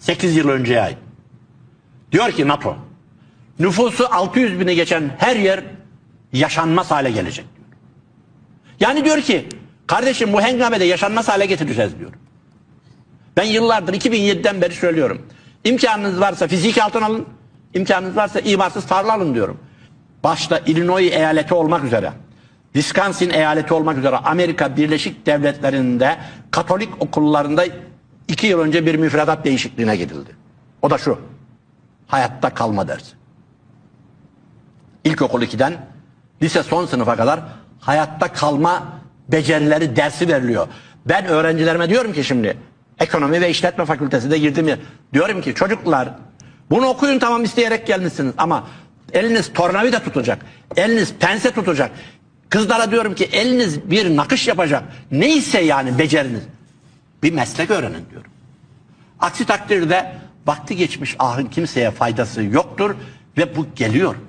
8 yıl önceye ait. Diyor ki NATO nüfusu 600 bini geçen her yer yaşanmaz hale gelecek. Yani diyor ki kardeşim bu hengamede yaşanmaz hale getireceğiz diyor. Ben yıllardır 2007'den beri söylüyorum. İmkanınız varsa fiziki altın alın, imkanınız varsa imarsız tarla alın diyorum. Başta Illinois eyaleti olmak üzere, Wisconsin eyaleti olmak üzere Amerika Birleşik Devletleri'nde Katolik okullarında iki yıl önce bir müfredat değişikliğine gidildi. O da şu, hayatta kalma dersi. İlkokul 2'den lise son sınıfa kadar hayatta kalma becerileri dersi veriliyor. Ben öğrencilerime diyorum ki şimdi ekonomi ve işletme fakültesinde girdim ya diyorum ki çocuklar bunu okuyun tamam isteyerek gelmişsiniz ama eliniz tornavida tutacak. Eliniz pense tutacak. Kızlara diyorum ki eliniz bir nakış yapacak. Neyse yani beceriniz. Bir meslek öğrenin diyorum. Aksi takdirde vakti geçmiş ahın kimseye faydası yoktur ve bu geliyor.